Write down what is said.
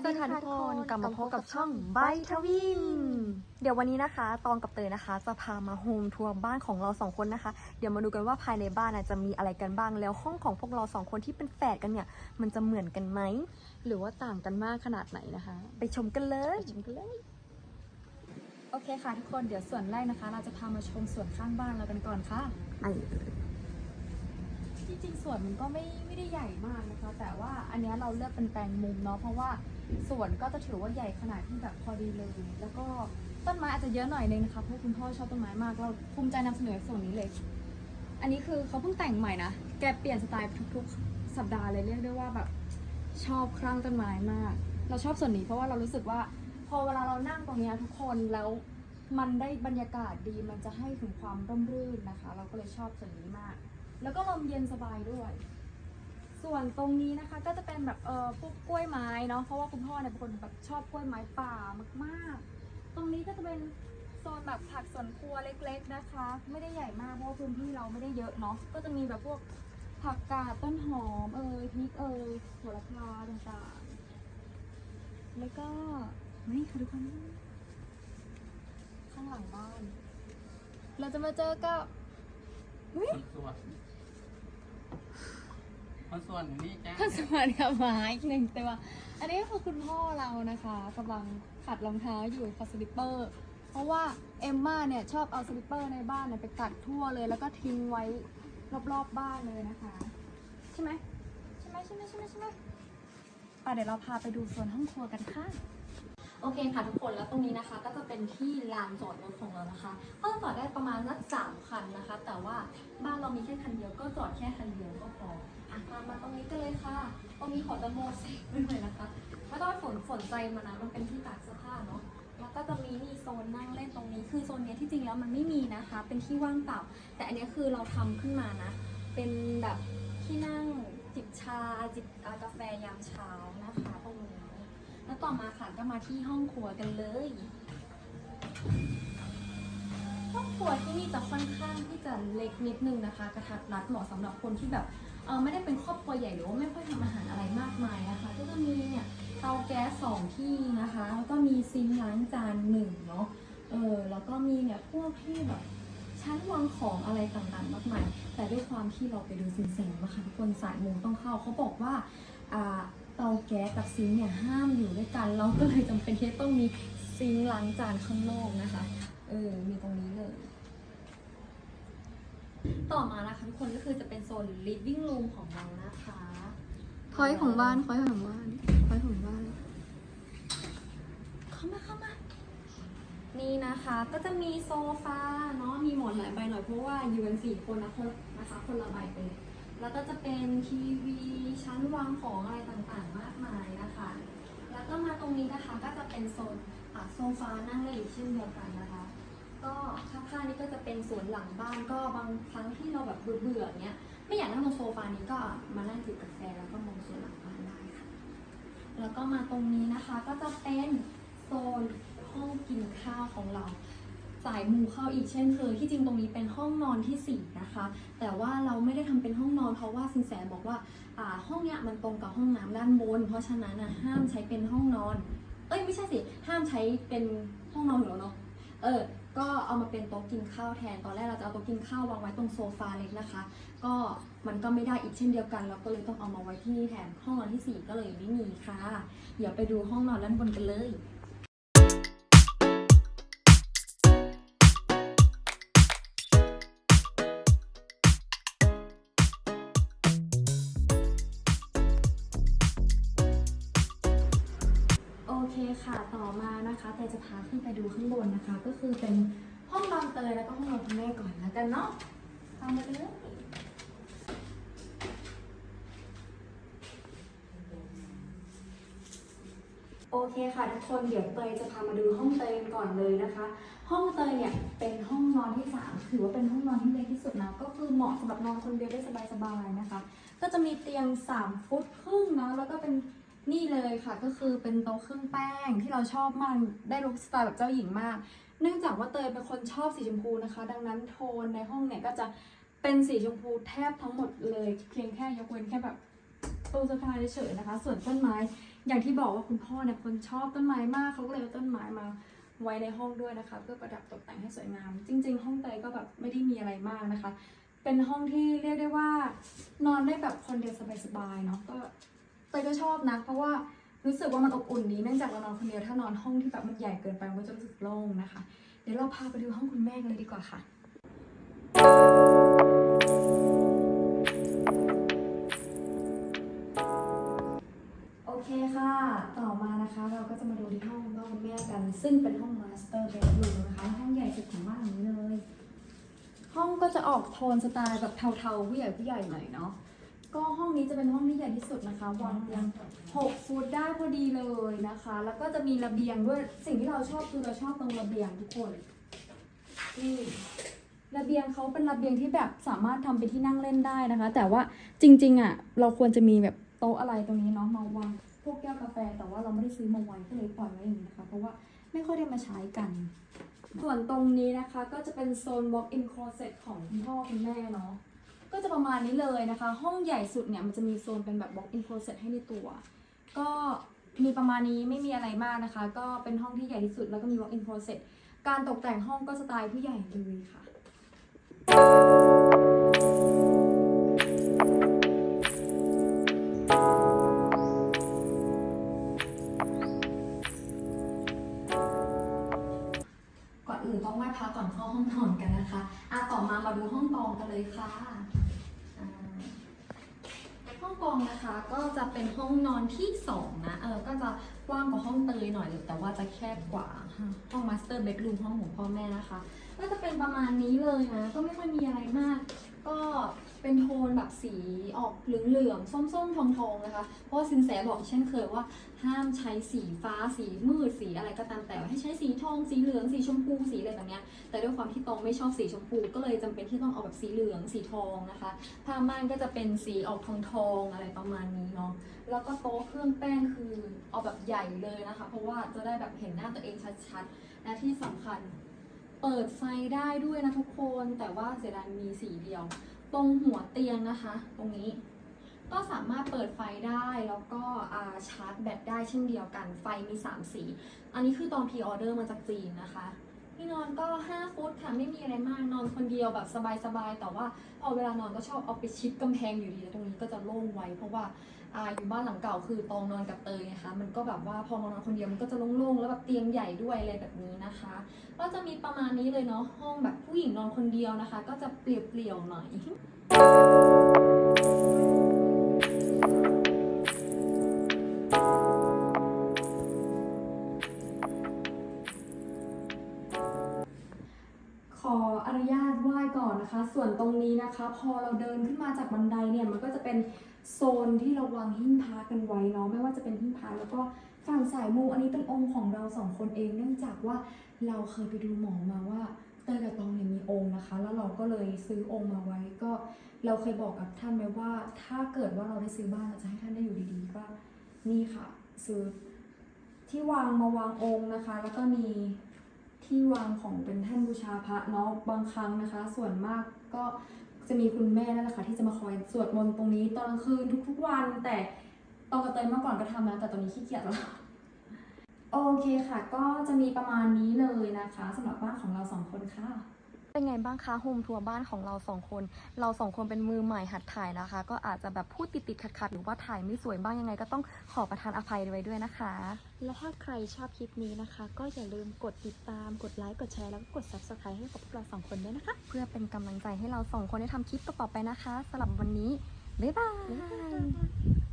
วัสดีค่ะทุกคนกลับมาพบกับช่องใบทวินเดี๋ยววันนี้นะคะ ตองกับเตยนะคะ จะพามาโฮมทัวร์บ้านของเราสองคนนะคะ เดี๋ยวมาดูกันว่าภายในบ้านน่ะจะมีอะไรกันบ้าง แล้วห้องของพวกเราสองคนที่เป็นแฝดกันเนี่ย มันจะเหมือนกันไหม หรือว่าต่างกันมากขนาดไหนนะคะ ไปชมกันเลยไปชมกันเลย โอเคค่ะทุกคนเดี๋ยวส่วนแรกนะคะ เราจะพามาชมส่วนข้างบ้านเรากันก่อนค่ะไอ้จริงๆสวนมันก็ไม่ไม่ได้ใหญ่มากนะคะ แต่ว่าอันเนี้ยเราเลือกเป็นแปลงมุมเนาะเพราะว่า สวนก็จะถือว่าใหญ่ขนาดที่แบบพอดีเลย แล้วก็ต้นไม้อาจจะเยอะหน่อยนึงนะคะเพราะคุณพ่อชอบต้นไม้มาก เราภูมิใจนำเสนอส่วนนี้เลย อันนี้คือเขาเพิ่งแต่งใหม่นะ แกเปลี่ยนสไตล์ทุกๆ สัปดาห์เลยเรียกได้ว่าแบบชอบครั่งต้นไม้มาก เราชอบส่วนนี้เพราะว่าเรารู้สึกว่า พอเวลาเรานั่งตรงนี้ทุกคนแล้วมันได้บรรยากาศดีมันจะให้ถึงความร่มรื่นนะคะ เราก็เลยชอบส่วนนี้มาก แล้วก็ลมเย็นสบายด้วย ส่วนตรงนี้นะคะก็จะเป็นแบบเออพวกกล้วยไม้เนาะเพราะว่าคุณพ่อเนี่ยเป็นคนแบบชอบกล้วยไม้ป่ามากๆ ตรงนี้ก็จะเป็นโซนแบบผักสวนครัวเล็ก ๆนะคะ ไม่ได้ใหญ่มากเพราะว่าพื้นที่เราไม่ได้เยอะเนาะก็จะมีแบบพวกผักกาดต้นหอมเอยพริกเอยโหระพาต่างๆ แล้วก็นี่ค่ะทุกคนข้างหลังบ้าน เราจะมาเจอกับอุ๊ยคนส่ว นคนส่วนนี้จ้าข้าสวัสดีค่ะหมาอีกหนึ่งตัวอันนี้ก็คือคุณพ่อเรานะคะกำลังขัดรองเท้าอยู่กับสลิปเปอร์ เพราะว่าเอมม่าเนี่ยชอบเอาสลิปเปอร์ในบ้านเนี่ยไปกัดทั่วเลย แล้วก็ทิ้งไว้รอบๆบบ้านเลยนะคะ ใช่ไหมใช่ไหมใช่ไหมใช่ไหมใช่ไหมไปเดี๋ยวเราพาไปดูส่วนห้องครัวกันค่ะ โอเคค่ะทุกคนแล้วตรงนี้นะคะ ก็จะเป็นที่ลานจอดรถของเรานะคะ ก็จอดได้ประมาณสักสามคันนะคะ แต่ว่าบ้านเรามีแค่คันเดียวก็จอดแค่คันเดียวก็พออะตามมาตรงนี้กันเลยค่ะ ตรงนี้ขอจะโมเสกไว้เลยนะคะไม่ต้องฝนฝนใจมานะมันเป็นที่ตากเสื้อผ้าเนาะแล้วก็จะมีนี่โซนนั่งเล่นตรงนี้คือโซนนี้ที่จริงแล้วมันไม่มีนะคะ เป็นที่ว่างเปล่า แต่อันนี้คือเราทำขึ้นมานะ เป็นแบบที่นั่งจิบชาจิบกาแฟยามเช้านะคะตรงนี้แล้วต่อมาค่ะ ก็มาที่ห้องครัวกันเลย ห้องครัวที่นี่จะค่อนข้างที่จะเล็กนิดนึงนะคะ กระทัดรัดเหมาะสำหรับคนที่แบบเออไม่ได้เป็นครอบครัวใหญ่หรือว่าไม่ค่อยทำอาหารอะไรมากมายนะคะ ก็จะมีเนี่ยเตาแก๊สสองที่นะคะแล้วก็มีซิงค์ล้างจานหนึ่งเนาะเออแล้วก็มีเนี่ยพวกที่แบบชั้นวางของอะไรต่างๆมากมาย แต่ด้วยความที่เราไปดูสินแสนะคะทุกคนสายมูต้องเข้าเขาบอกว่าอ่า เตาแก๊สกับซิงค์เนี่ยห้ามอยู่ด้วยกัน เราก็เลยจำเป็นที่ต้องมีซิงค์ล้างจานข้างนอกนะคะเออมีตรงนี้เลย ต่อมานะคะทุกคนก็คือจะเป็นโซน living room ของเรานะคะพอยของบ้านพอยของบ้านพอยของบ้าน เข้ามาเข้ามานี่นะคะก็จะมีโซฟาเนาะมีหมอนหลายใบหน่อยเพราะว่าอยู่กันสี่คนนะคนนะคะคนละใบไปเลย แล้วก็จะเป็นทีวีชั้นวางของอะไรต่างๆ มากมายนะคะ แล้วก็มาตรงนี้นะคะก็จะเป็นโซนโซฟานั่งเล่นอีกเช่นเดียวกันนะคะ ก็ข้างๆนี้ก็จะเป็นสวนหลังบ้านก็บางครั้งที่เราแบบเบื่อๆเนี้ยไม่อยากนั่งตรงโซฟานี้ก็มานั่งจิบกาแฟแล้วก็มองสวนหลังบ้านได้ค่ะ แล้วก็มาตรงนี้นะคะก็จะเป็นโซนห้องกินข้าวของเรา สายมูเข้าอีกเช่นเคยที่จริงตรงนี้เป็นห้องนอนที่สี่นะคะ แต่ว่าเราไม่ได้ทำเป็นห้องนอนเพราะว่าสินแสบอกว่าาห้องเนี้ยมันตรงกับห้องน้ำด้านบน เพราะฉะนั้นนะห้ามใช้เป็นห้องนอน เอ้ยไม่ใช่สิห้ามใช้เป็นห้องนอนอยู่แล้วเนาะเออ ก็เอามาเป็นโต๊ะกินข้าวแทน ตอนแรกเราจะเอาโต๊ะกินข้าววางไว้ตรงโซฟาเล็กนะคะ ก็มันก็ไม่ได้อีกเช่นเดียวกัน เราก็เลยต้องเอามาไว้ที่นี่แทนห้องนอนที่สี่ก็เลยไม่มีค่ะ เดี๋ยวไปดูห้องนอนด้านบนกันเลย ค่ะต่อมานะคะแต่จะพาขึ้นไปดูข้างบนนะคะ ก็คือเป็นห้องนอนเตยแล้วก็ห้องนอนคุณแม่ก่อนแล้วกันเนาะตามมาเลยโอเคค่ะทุกคนเดี๋ยวเตยจะพามาดูห้องเตยก่อนเลยนะคะ ห้องเตยเนี่ยเป็นห้องนอนที่สามถือว่าเป็นห้องนอนที่เล็กที่สุดนะก็คือเหมาะสำหรับนอนคนเดียวได้สบายๆนะคะ ก็จะมีเตียง 3 ฟุตครึ่งเนาะแล้วก็เป็น นี่เลยค่ะก็คือเป็นโต๊ะเครื่องแป้งที่เราชอบมากได้ลุคสไตล์แบบเจ้าหญิงมาก เนื่องจากว่าเตยเป็นคนชอบสีชมพูนะคะ ดังนั้นโทนในห้องเนี่ยก็จะเป็นสีชมพูแทบทั้งหมดเลยเพียงแค่ยกเว้นแค่แบบตู้เสื้อผ้าเฉยๆนะคะ ส่วนต้นไม้อย่างที่บอกว่าคุณพ่อเนี่ยคนชอบต้นไม้มากเขาก็เลยเอาต้นไม้มาไว้ในห้องด้วยนะคะ เพื่อประดับตกแต่งให้สวยงาม จริง ๆ ห้องเตยก็แบบไม่ได้มีอะไรมากนะคะ เป็นห้องที่เรียกได้ว่านอนได้แบบคนเดียวสบายๆเนาะก็ เตยก็ชอบนะ เพราะว่ารู้สึกว่ามันอบอุ่นดีเนื่องจากเรานอนคนเดียวถ้านอนห้องที่แบบมันใหญ่เกินไปมันก็จะรู้สึกโล่งนะคะ เดี๋ยวเราพาไปดูห้องคุณแม่กันเลยดีกว่าค่ะโอเคค่ะ ต่อมานะคะเราก็จะมาดูที่ห้องคุณพ่อคุณแม่กัน ซึ่งเป็นห้องมาสเตอร์เบดรูมนะคะห้องใหญ่สุดของบ้านนี้เลย ห้องก็จะออกโทนสไตล์แบบเทาๆผู้ใหญ่ผู้ใหญ่หน่อยเนาะ ก็ห้องนี้จะเป็นห้องที่ใหญ่ที่สุดนะคะวางเตียง6ฟุตได้พอดีเลยนะคะ แล้วก็จะมีระเบียงด้วยสิ่งที่เราชอบคือเราชอบตรงระเบียงทุกคนนี่ระเบียงเขาเป็นระเบียงที่แบบสามารถทำเป็นที่นั่งเล่นได้นะคะ แต่ว่าจริง ๆ อะ เราควรจะมีแบบโต๊ะอะไรตรงนี้เนาะมาวางพวกแก้วกาแฟ แต่ว่าเราไม่ได้ซื้อมาไว้ก็เลยปล่อยไว้อย่างนี้นะคะ เพราะว่าไม่ค่อยได้มาใช้กัน ส่วนตรงนี้นะคะก็จะเป็นโซน walk-in closet ของคุณพ่อคุณแม่เนาะ ก็จะประมาณนี้เลยนะคะ ห้องใหญ่สุดเนี่ยมันจะมีโซนเป็นแบบ walk-in closet ให้ในตัว ก็มีประมาณนี้ไม่มีอะไรมากนะคะ ก็เป็นห้องที่ใหญ่ที่สุดแล้วก็มี walk-in closet การตกแต่งห้องก็สไตล์ผู้ใหญ่เลยค่ะก่อนอื่นต้องไหว้พระก่อนเข้าห้องนอนกันนะคะอะต่อมามาดูห้องกองกันเลยค่ะ กองนะคะก็จะเป็นห้องนอนที่สองนะเออก็จะกว้างกว่าห้องเตยหน่อย แต่ว่าจะแคบกว่าห้องมาสเตอร์เบดรูมห้องของพ่อแม่นะคะ ก็จะเป็นประมาณนี้เลยนะ ก็ไม่ค่อยมีอะไรมาก ก็เป็นโทนแบบสีออกเหลืองๆส้มๆทองๆนะคะ เพราะว่าสินแสบอกเช่นเคยว่าห้ามใช้สีฟ้าสีมืดสีอะไรก็ตามแต่ให้ใช้สีทองสีเหลืองสีชมพูสีอะไรแบบเนี้ยแต่ด้วยความที่ตองไม่ชอบสีชมพู ก็เลยจำเป็นที่ต้องเอาแบบสีเหลืองสีทองนะคะผ้าม่านก็จะเป็นสีออกทองทองๆอะไรประมาณนี้เนาะแล้วก็โต๊ะเครื่องแป้งคือเอาแบบใหญ่เลยนะคะ เพราะว่าจะได้แบบเห็นหน้าตัวเองชัดๆและที่สำคัญ เปิดไฟได้ด้วยนะทุกคนแต่ว่าเสียดายมีสีเดียว ตรงหัวเตียงนะคะ ตรงนี้ ก็สามารถเปิดไฟได้แล้วก็ชาร์จแบตได้เช่นเดียวกันไฟมี 3 สี อันนี้คือตอนพรีออเดอร์มาจากจีนนะคะ ที่นอนก็ 5 ฟุตค่ะไม่มีอะไรมากนอนคนเดียวแบบสบายๆแต่ว่าพอเวลานอนก็ชอบเอาไปชิดกำแพงอยู่ดีแล้วตรงนี้ก็จะโล่งไว้ เพราะว่าอาอยู่บ้านหลังเก่าคือตองนอนกับเตยนะคะมันก็แบบว่าพอมานอนคนเดียวมันก็จะโล่งๆแล้วแบบเตียงใหญ่ด้วยอะไรแบบนี้นะคะ ก็จะมีประมาณนี้เลยเนาะห้องแบบผู้หญิงนอนคนเดียวนะคะ ก็จะเปลี่ยวๆหน่อย ออนุญาตไหว้ก่อนนะคะ ส่วนตรงนี้นะคะ พอเราเดินขึ้นมาจากบันไดเนี่ยมันก็จะเป็นโซนที่เราวางหิ้งพระกันไว้เนาะไม่ว่าจะเป็นหิ้งพระแล้วก็ฝั่งสายมูอันนี้เป็นองค์ของเราสองคนเอง เนื่องจากว่าเราเคยไปดูหมอมาว่าเตยกับตองเนี่ยมีองค์นะคะ แล้วเราก็เลยซื้อองค์มาไว้ก็เราเคยบอกกับท่านไว้ว่า ถ้าเกิดว่าเราได้ซื้อบ้านเราจะให้ท่านได้อยู่ดีๆก็นี่ค่ะ ซื้อที่วางมาวางองค์นะคะ แล้วก็มี ที่วางของเป็นแท่นบูชาพระเนาะบางครั้งนะคะ ส่วนมากก็จะมีคุณแม่นั่นแหละค่ะที่จะมาคอยสวดมนต์ตรงนี้ตอนกลางคืนทุก ๆ วัน แต่ตอนกระเตยเมื่อก่อนก็ทำแล้วแต่ตอนนี้ขี้เกียจแล้วโอเคค่ะ ก็จะมีประมาณนี้เลยนะคะสำหรับบ้านของเราสองคนค่ะ เป็นไงบ้างคะโฮมทัวร์บ้านของเราสองคน เราสองคนเป็นมือใหม่หัดถ่ายนะคะ ก็อาจจะแบบพูดติดติดขัดขัดๆหรือว่าถ่ายไม่สวยบ้างยังไง ก็ต้องขอประทานอภัยไว้ด้วยนะคะ และถ้าใครชอบคลิปนี้นะคะ ก็อย่าลืมกดติดตามกดไลค์กดแชร์แล้วก็กด subscribe ให้กับพวกเราสองคนด้วยนะคะ เพื่อเป็นกำลังใจให้เราสองคนได้ทำคลิปต่อๆไปนะคะสำหรับวันนี้บ๊ายบาย